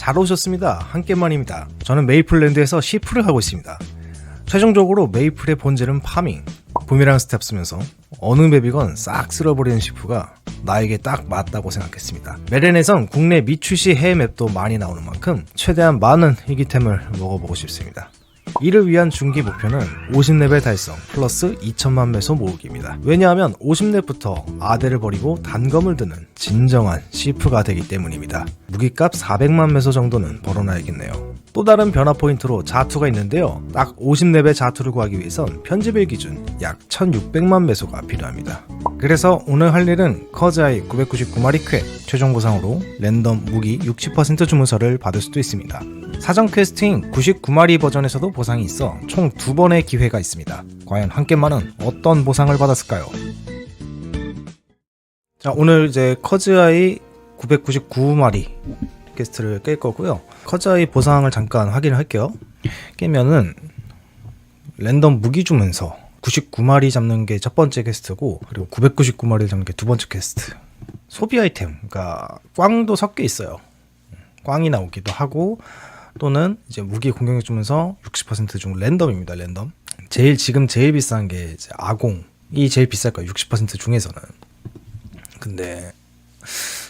잘 오셨습니다. 한 게임만입니다. 저는 메이플랜드에서 시프를 하고 있습니다. 최종적으로 메이플의 본질은 파밍, 붐이랑 스텝 쓰면서 어느 맵이건 싹 쓸어버리는 시프가 나에게 딱 맞다고 생각했습니다. 메렌에선 국내 미출시 해외 맵도 많이 나오는 만큼 최대한 많은 희귀템을 먹어보고 싶습니다. 이를 위한 중기 목표는 50레벨 달성 플러스 2천만 매소 모으기입니다. 왜냐하면 50렙부터 아대를 버리고 단검을 드는 진정한 시프가 되기 때문입니다. 무기값 400만 매소 정도는 벌어놔야겠네요. 또 다른 변화 포인트로 자투가 있는데요. 딱 50렙의 자투를 구하기 위해선 편집일 기준 약 1600만 매소가 필요합니다. 그래서 오늘 할 일은 커즈아이 999마리 퀘 최종 보상으로 랜덤 무기 60% 주문서를 받을 수도 있습니다. 사전 퀘스트인 99마리 버전에서도 보상이 있어 총 두 번의 기회가 있습니다. 과연 한 게임만은 어떤 보상을 받았을까요? 자 오늘 이제 커즈아이 999마리 퀘스트를 깰 거고요. 커즈아이 보상을 잠깐 확인을 할게요. 깨면은 랜덤 무기 주문서 99마리 잡는 게 첫 번째 퀘스트고 그리고 999마리 잡는 게 두 번째 퀘스트. 소비 아이템, 그러니까 꽝도 섞여 있어요. 꽝이 나오기도 하고 또는 이제 무기 공격력 주면서 60%중 랜덤입니다. 랜덤. 제일 지금 제일 비싼 게 이제 아공이 제일 비쌀 거예요. 60% 중에서는. 근데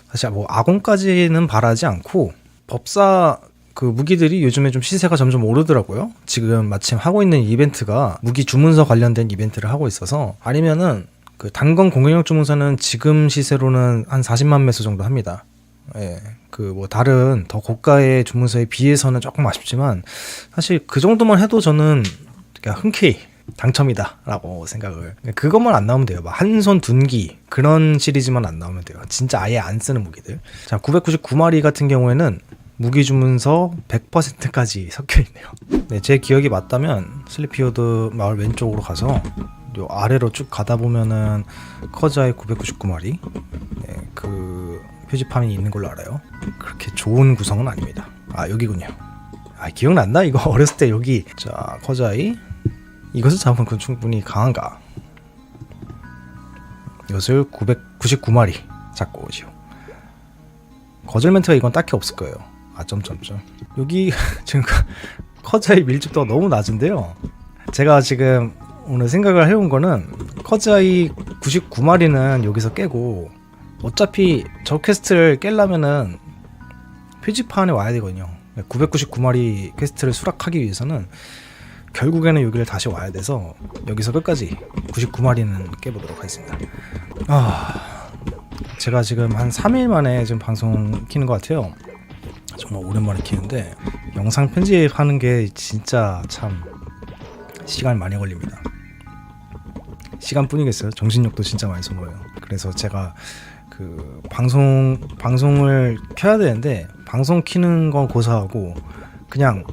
사실 뭐 아공까지는 바라지 않고 법사 그 무기들이 요즘에 좀 시세가 점점 오르더라고요. 지금 마침 하고 있는 이벤트가 무기 주문서 관련된 이벤트를 하고 있어서 아니면은 그 단검 공격력 주문서는 지금 시세로는 한 40만 매수 정도 합니다. 예. 그 뭐 다른 더 고가의 주문서에 비해서는 조금 아쉽지만 사실 그 정도만 해도 저는 그냥 흔쾌히 당첨이다라고 생각을 그것만 안 나오면 돼요. 한 손 둔기 그런 시리즈만 안 나오면 돼요. 진짜 아예 안 쓰는 무기들. 자 999마리 같은 경우에는 무기 주문서 100%까지 섞여 있네요. 네, 제 기억이 맞다면 슬리피오드 마을 왼쪽으로 가서 요 아래로 쭉 가다 보면은 커자의 999마리 네, 그 표지판이 있는 걸로 알아요. 그렇게 좋은 구성은 아닙니다. 아 여기군요. 아 기억난다 이거 어렸을 때 여기 자 커자이 이것을 잡으면 그 충분히 강한가? 이것을 999마리 잡고 오시오. 거절 멘트가 이건 딱히 없을 거예요. 아 점점점. 여기 지금 커자이 밀집도가 너무 낮은데요. 제가 지금 오늘 생각을 해온 거는 커자이 99마리는 여기서 깨고 어차피 저 퀘스트를 깰려면은 표지판에 와야 되거든요. 999마리 퀘스트를 수락하기 위해서는 결국에는 여기를 다시 와야 돼서 여기서 끝까지 99마리는 깨보도록 하겠습니다. 아, 제가 지금 한 3일 만에 지금 방송 키는 것 같아요. 정말 오랜만에 키는데 영상 편집하는 게 진짜 참 시간 많이 걸립니다. 시간뿐이겠어요. 정신력도 진짜 많이 소모해요. 그래서 제가 그 방송 방송을 켜야 되는데 방송 키는 건 고사하고 그냥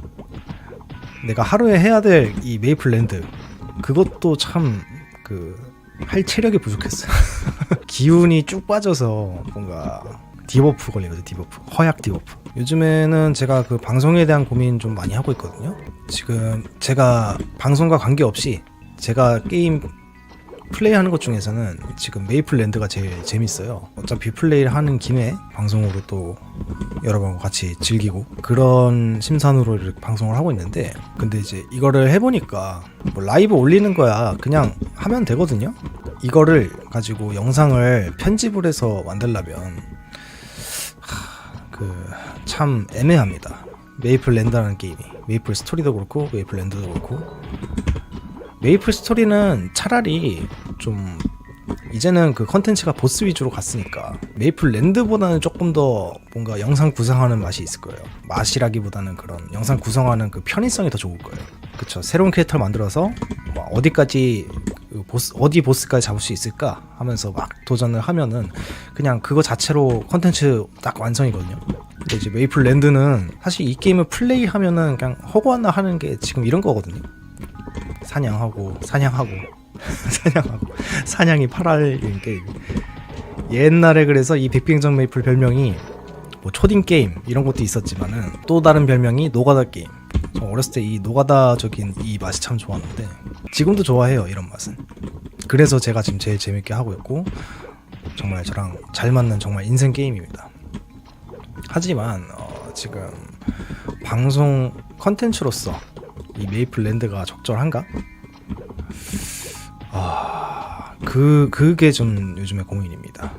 내가 하루에 해야 될 이 메이플랜드 그것도 참 그 할 체력이 부족했어요. 기운이 쭉 빠져서 뭔가 디버프 걸리거든요. 디버프 허약 디버프. 요즘에는 제가 그 방송에 대한 고민 좀 많이 하고 있거든요. 지금 제가 방송과 관계없이 제가 게임 플레이하는 것 중에서는 지금 메이플랜드가 제일 재밌어요. 어차피 플레이를 하는 김에 방송으로 또 여러분과 같이 즐기고 그런 심산으로 이렇게 방송을 하고 있는데 근데 이제 이거를 해보니까 뭐 라이브 올리는 거야 그냥 하면 되거든요. 이거를 가지고 영상을 편집을 해서 만들려면 그 참 애매합니다. 메이플랜드라는 게임이 메이플 스토리도 그렇고 메이플랜드도 그렇고 메이플 스토리는 차라리 좀 이제는 그 컨텐츠가 보스 위주로 갔으니까 메이플 랜드보다는 조금 더 뭔가 영상 구성하는 맛이 있을 거예요. 맛이라기보다는 그런 영상 구성하는 그 편의성이 더 좋을 거예요. 그쵸. 새로운 캐릭터를 만들어서 뭐 어디까지 그 보스 어디 보스까지 잡을 수 있을까 하면서 막 도전을 하면은 그냥 그거 자체로 컨텐츠 딱 완성이거든요. 근데 이제 메이플 랜드는 사실 이 게임을 플레이하면은 그냥 허구하나 하는 게 지금 이런 거거든요. 사냥하고 사냥하고 사냥하고 사냥이 8알인 게임. 옛날에 그래서 이 백빙정 메이플 별명이 뭐 초딩 게임 이런 것도 있었지만은 또 다른 별명이 노가다 게임. 저 어렸을 때 이 노가다적인 이 맛이 참 좋았는데 지금도 좋아해요 이런 맛은. 그래서 제가 지금 제일 재밌게 하고 있고 정말 저랑 잘 맞는 정말 인생 게임입니다. 하지만 어, 지금 방송 컨텐츠로서 이 메이플 랜드가 적절한가? 아, 그 그게 좀 요즘의 고민입니다.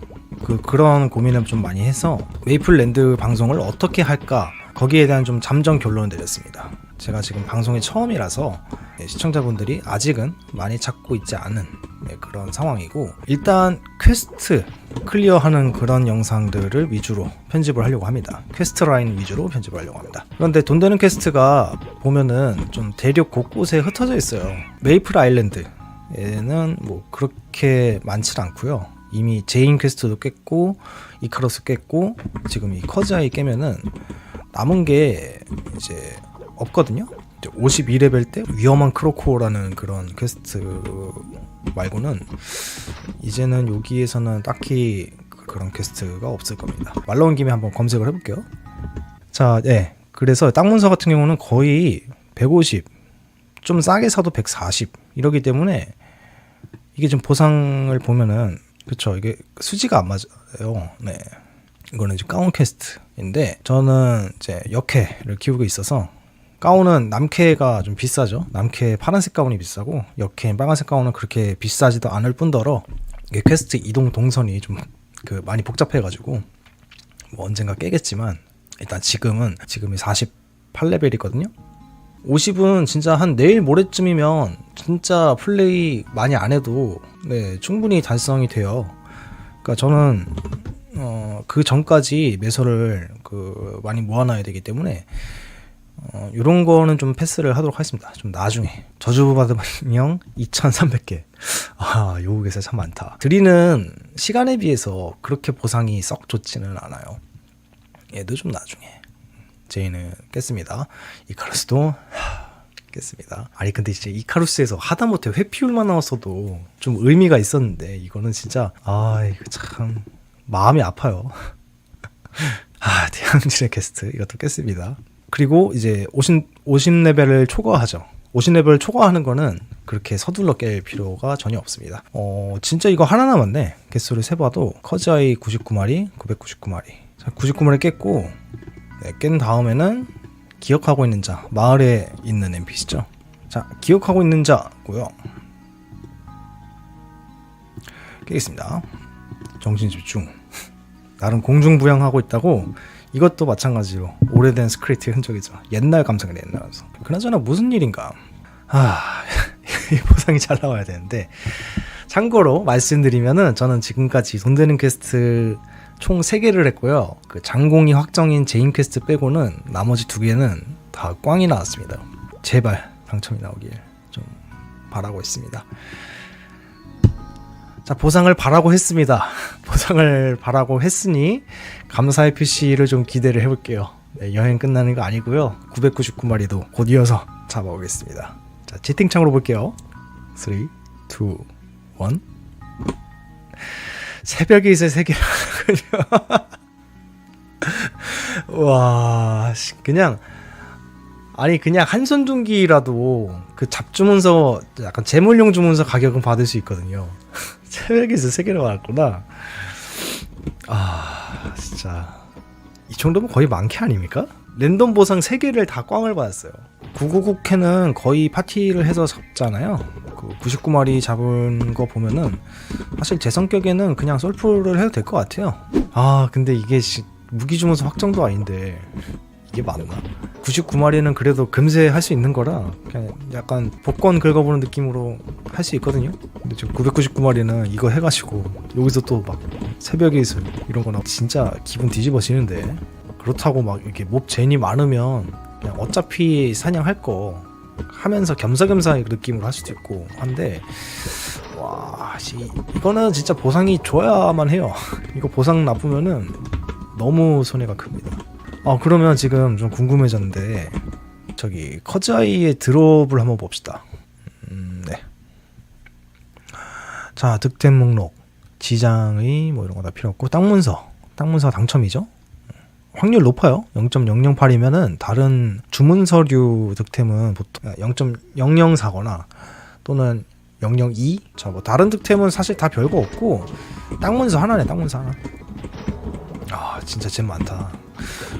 그 그런 고민을 좀 많이 해서 메이플 랜드 방송을 어떻게 할까 거기에 대한 좀 잠정 결론을 내렸습니다. 제가 지금 방송이 처음이라서 네, 시청자분들이 아직은 많이 찾고 있지 않은 네, 그런 상황이고 일단 퀘스트 클리어하는 그런 영상들을 위주로 편집을 하려고 합니다. 퀘스트 라인 위주로 편집을 하려고 합니다. 그런데 돈 되는 퀘스트가 보면은 좀 대륙 곳곳에 흩어져 있어요. 메이플 아일랜드에는 뭐 그렇게 많지 않고요. 이미 제인 퀘스트도 깼고 이카로스 깼고 지금 이 커즈아이 깨면은 남은 게 이제 없거든요. 52레벨 때 위험한 크로코라는 그런 퀘스트 말고는 이제는 여기에서는 딱히 그런 퀘스트가 없을 겁니다. 말 나온 김에 한번 검색을 해볼게요. 자, 네. 그래서 땅 문서 같은 경우는 거의 150, 좀 싸게 사도 140 이러기 때문에 이게 좀 보상을 보면은 그쵸 이게 수지가 안 맞아요. 네. 이거는 이제 가운 퀘스트인데 저는 이제 역해를 키우고 있어서 가운은 남캐가 좀 비싸죠. 남캐 파란색 가운이 비싸고 역캐 빨간색 가운은 그렇게 비싸지도 않을 뿐더러 이게 퀘스트 이동 동선이 좀 그 많이 복잡해가지고 뭐 언젠가 깨겠지만 일단 지금은 지금이 48레벨이거든요. 50은 진짜 한 내일 모레쯤이면 진짜 플레이 많이 안 해도 네 충분히 달성이 돼요. 그러니까 저는 어, 그 전까지 매소를 그 많이 모아놔야 되기 때문에 어, 이런 거는 좀 패스를 하도록 하겠습니다. 좀 나중에 저주받은 인형 2,300개. 아, 요국에서 참 많다. 드리는 시간에 비해서 그렇게 보상이 썩 좋지는 않아요. 얘도 좀 나중에. 제이는 깼습니다. 이카루스도 하, 깼습니다. 아니 근데 이제 이카루스에서 하다못해 회피율만 나왔어도 좀 의미가 있었는데 이거는 진짜 아 이거 참 마음이 아파요. 아 대항진의 캐스트 이것도 깼습니다. 그리고 이제 50, 50레벨을 초과하죠. 50레벨을 초과하는 거는 그렇게 서둘러 깰 필요가 전혀 없습니다. 어, 진짜 이거 하나 남았네. 개수를 세봐도 커즈아이 99마리, 999마리. 자, 99마리 깼고, 네, 깬 다음에는 기억하고 있는 자, 마을에 있는 NPC죠. 자, 기억하고 있는 자고요. 깨겠습니다. 정신 집중. 나름 공중부양하고 있다고 이것도 마찬가지로 오래된 스크립트의 흔적이죠. 옛날 감성이네 옛날 감성. 그나저나 무슨 일인가. 아, 이 보상이 잘 나와야 되는데 참고로 말씀드리면은 저는 지금까지 돈 되는 퀘스트 총 3개를 했고요. 그 장공이 확정인 제인 퀘스트 빼고는 나머지 두 개는 다 꽝이 나왔습니다. 제발 당첨이 나오길 좀 바라고 있습니다. 자, 보상을 바라고 했습니다. 보상을 바라고 했으니 감사의 표시를 좀 기대를 해볼게요. 네, 여행 끝나는 거 아니고요. 999마리도 곧 이어서 잡아오겠습니다. 자, 채팅창으로 볼게요. 3, 2, 1. 새벽에 있을 세계라군요. 와, 씨, 그냥 아니 그냥 한손 둔기라도 그 잡주문서 약간 재물용 주문서 가격은 받을 수 있거든요. 새벽에서 세 개나 왔구나. 아 진짜 이 정도면 거의 많게 아닙니까? 랜덤 보상 3개를 다 꽝을 받았어요. 999캐는 거의 파티를 해서 잡잖아요. 그 99마리 잡은 거 보면은 사실 제 성격에는 그냥 솔프를 해도 될 것 같아요. 아 근데 이게 시- 무기 주문서 확정도 아닌데 이게 맞나? 99마리는 그래도 금세 할 수 있는 거라 그냥 약간 복권 긁어보는 느낌으로 할 수 있거든요. 근데 지금 999마리는 이거 해가지고 여기서 또 막 새벽에 있을 이런 거나 진짜 기분 뒤집어지는데 그렇다고 막 이렇게 몹 제인이 많으면 그냥 어차피 사냥할 거 하면서 겸사겸사 느낌으로 할 수도 있고 한데 와 씨, 이거는 진짜 보상이 줘야만 해요. 이거 보상 나쁘면은 너무 손해가 큽니다. 아 그러면 지금 좀 궁금해졌는데 저기 커즈아이의 드롭을 한번 봅시다. 음, 네. 자 득템 목록 지장의 뭐 이런 거 다 필요 없고 땅 문서 땅 문서 당첨이죠. 확률 높아요. 0.008이면은 다른 주문 서류 득템은 보통 0.004거나 또는 002. 자, 뭐 다른 득템은 사실 다 별거 없고 땅 문서 하나네, 땅 문서 하나. 아 진짜 잼 많다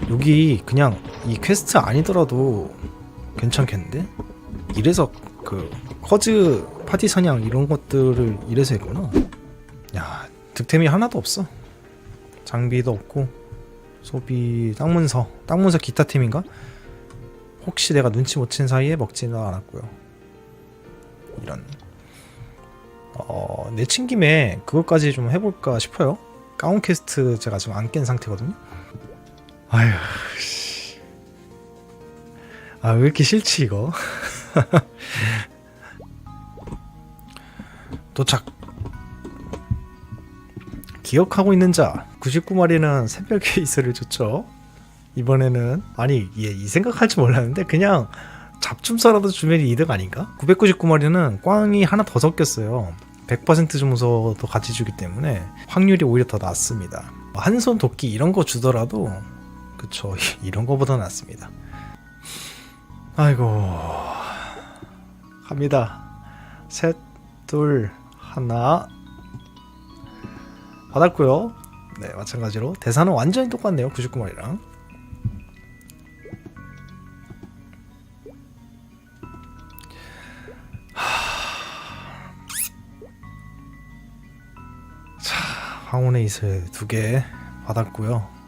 여기 그냥 이 퀘스트 아니더라도 괜찮겠는데? 이래서 그 커즈 파티 사냥 이런 것들을 이래서 했구나. 야 득템이 하나도 없어. 장비도 없고 소비 땅문서 땅문서 기타 템인가? 혹시 내가 눈치 못 챈 사이에 먹지는 않았고요. 이런. 어, 내친 김에 그것까지 좀 해볼까 싶어요. 가운 퀘스트 제가 지금 안 깬 상태거든요 아휴 씨. 아 왜 이렇게 싫지 이거? 도착. 기억하고 있는 자 99마리는 샛별 케이스를 줬죠. 이번에는 아니 얘 이 생각할 줄 몰랐는데 그냥 잡춤사라도 주면 이득 아닌가? 999마리는 꽝이 하나 더 섞였어요. 100% 점수도 같이 주기 때문에 확률이 오히려 더 낮습니다. 한손 도끼 이런 거 주더라도 그쵸. 이런 거보다 낫습니다. 아이고. 갑니다. 셋 둘 하나. 받았고요. 네 마찬가지로 대사는 완전히 똑같네요 99마리랑. 황혼의 이슬 두 개 받았고요